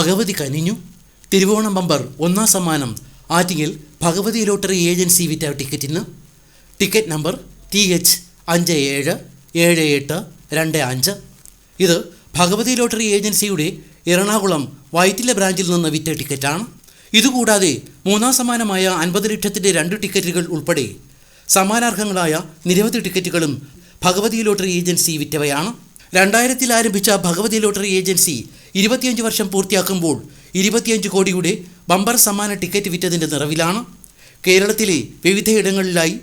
ഭഗവതി കനിഞ്ഞു. തിരുവോണം ബമ്പർ ഒന്നാം സമ്മാനം. ആറ്റിങ്ങൽ ഭഗവതി ലോട്ടറി ഏജൻസി വിറ്റ ടിക്കറ്റിന്. ടിക്കറ്റ് നമ്പർ ടി എച്ച് അഞ്ച് ഏഴ് ഏഴ് എട്ട് രണ്ട് അഞ്ച്. ഇത് ഭഗവതി ലോട്ടറി ഏജൻസിയുടെ എറണാകുളം വൈറ്റില ബ്രാഞ്ചിൽ നിന്ന് വിറ്റ ടിക്കറ്റാണ്. ഇതുകൂടാതെ മൂന്നാം സമ്മാനമായ അൻപത് ലക്ഷത്തിന്റെ രണ്ട് ടിക്കറ്റുകൾ ഉൾപ്പെടെ സമ്മാനാർഹങ്ങളായ നിരവധി ടിക്കറ്റുകളും ഭഗവതി ലോട്ടറി ഏജൻസി വിറ്റവയാണ്. രണ്ടായിരത്തിൽ ആരംഭിച്ച ഭഗവതി ലോട്ടറി ഏജൻസി ഇരുപത്തിയഞ്ച് വർഷം പൂർത്തിയാക്കുമ്പോൾ ഇരുപത്തിയഞ്ച് കോടിയുടെ ബമ്പർ സമ്മാന ടിക്കറ്റ് വിറ്റതിന്റെ നിറവിലാണ്. കേരളത്തിലെ വിവിധയിടങ്ങളിലായി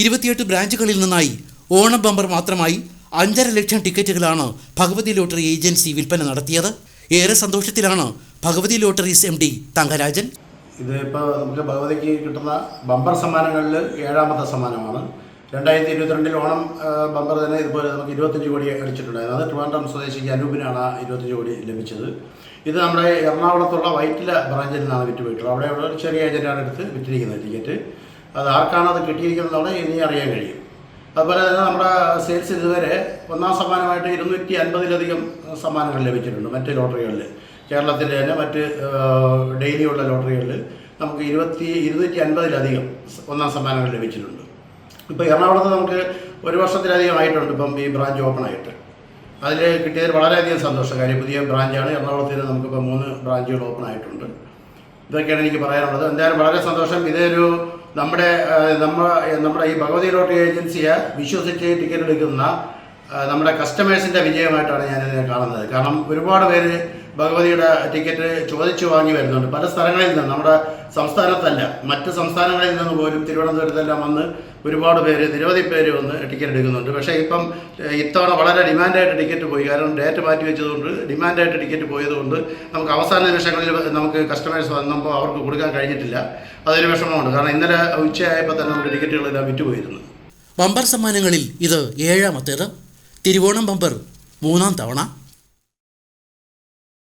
ഇരുപത്തിയെട്ട് ബ്രാഞ്ചുകളിൽ നിന്നായി ഓണം ബമ്പർ മാത്രമായി അഞ്ചര ലക്ഷം ടിക്കറ്റുകളാണ് ഭഗവതി ലോട്ടറി ഏജൻസി വിൽപ്പന നടത്തിയത്. ഏറെ സന്തോഷത്തിലാണ് Bhagavathi lotteries M D Thangarajan. ഇത് ഇപ്പോൾ നമുക്ക് ഭഗവതിക്ക് കിട്ടുന്ന ബമ്പർ സമ്മാനങ്ങളിൽ ഏഴാമത്തെ സമ്മാനമാണ്. രണ്ടായിരത്തി ഇരുപത്തിരണ്ടിൽ ഓണം ബമ്പർ തന്നെ ഇതുപോലെ നമുക്ക് ഇരുപത്തഞ്ച് കോടി അടിച്ചിട്ടുണ്ടായിരുന്നു. അത് ട്രിവാൻഡ്രം സ്വദേശിക്ക് അനൂപിനാണ് ആ ഇരുപത്തഞ്ച് കോടി ലഭിച്ചത്. ഇത് നമ്മുടെ എറണാകുളത്തുള്ള വൈറ്റില ബ്രാഞ്ചിൽ നിന്നാണ് വിറ്റ് വിറ്റുപോയിട്ടുള്ളത്. അവിടെയുള്ള ഒരു ചെറിയ ഏജന്റാണ് എടുത്ത് വിറ്റിരിക്കുന്നത് ടിക്കറ്റ്. അത് ആർക്കാണ് അത് കിട്ടിയിരിക്കുന്നതോടെ ഇനി അറിയാൻ കഴിയും. അതുപോലെ തന്നെ നമ്മുടെ സെയിൽസ് ഇതുവരെ ഒന്നാം സമ്മാനമായിട്ട് ഇരുന്നൂറ്റി അൻപതിലധികം സമ്മാനങ്ങൾ ലഭിച്ചിട്ടുണ്ട് മറ്റ് ലോട്ടറികളിൽ. കേരളത്തിന്റെ തന്നെ മറ്റ് ഡെയിലിയുള്ള ലോട്ടറികളിൽ നമുക്ക് ഇരുപത്തി ഇരുന്നൂറ്റി അൻപതിലധികം ഒന്നാം സമ്മാനങ്ങൾ ലഭിച്ചിട്ടുണ്ട്. ഇപ്പോൾ എറണാകുളത്ത് നമുക്ക് ഒരു വർഷത്തിലധികം ആയിട്ടുണ്ട് ഇപ്പം ഈ ബ്രാഞ്ച് ഓപ്പൺ ആയിട്ട്. അതിൽ കിട്ടിയതിൽ വളരെയധികം സന്തോഷം. കാര്യം പുതിയ ബ്രാഞ്ചാണ് എറണാകുളത്തിൽ നമുക്കിപ്പോൾ മൂന്ന് ബ്രാഞ്ചുകൾ ഓപ്പൺ ആയിട്ടുണ്ട്. ഇതൊക്കെയാണ് എനിക്ക് പറയാനുള്ളത്. എന്തായാലും വളരെ സന്തോഷം. ഇതൊരു നമ്മുടെ നമ്മുടെ നമ്മ നമ്മുടെ ഈ ഭഗവതി ലോട്ടറി ഏജൻസിയെ വിശ്വസിച്ച് ടിക്കറ്റ് എടുക്കുന്ന നമ്മുടെ കസ്റ്റമേഴ്സിന്റെ വിജയമായിട്ടാണ് ഞാനിതിനെ കാണുന്നത്. കാരണം ഒരുപാട് പേര് ഭഗവതിയുടെ ടിക്കറ്റ് ചോദിച്ചു വാങ്ങി വരുന്നുണ്ട്. പല സ്ഥലങ്ങളിൽ നിന്ന് നമ്മുടെ സംസ്ഥാനത്തല്ല മറ്റ് സംസ്ഥാനങ്ങളിൽ നിന്ന് പോലും തിരുവനന്തപുരത്തെല്ലാം വന്ന് ഒരുപാട് പേര് നിരവധി പേര് വന്ന് ടിക്കറ്റ് എടുക്കുന്നുണ്ട്. പക്ഷേ ഇപ്പം ഇത്തവണ വളരെ ഡിമാൻഡായിട്ട് ടിക്കറ്റ് പോയി. കാരണം ഡേറ്റ് മാറ്റി വെച്ചതുകൊണ്ട് ഡിമാൻഡായിട്ട് ടിക്കറ്റ് പോയതുകൊണ്ട് നമുക്ക് അവസാന നിമിഷങ്ങളിൽ നമുക്ക് കസ്റ്റമേഴ്സ് വന്നപ്പോൾ അവർക്ക് കൊടുക്കാൻ കഴിഞ്ഞിട്ടില്ല. അതൊരു വിഷമമുണ്ട് കാരണം ഇന്നലെ ഉച്ചയായപ്പോൾ തന്നെ നമുക്ക് ടിക്കറ്റുകളെല്ലാം വിറ്റുപോയിരുന്നു. ബമ്പർ സമ്മാനങ്ങളിൽ ഇത് ഏഴാമത്തേത്. തിരുവോണം ബമ്പർ മൂന്നാം തവണ.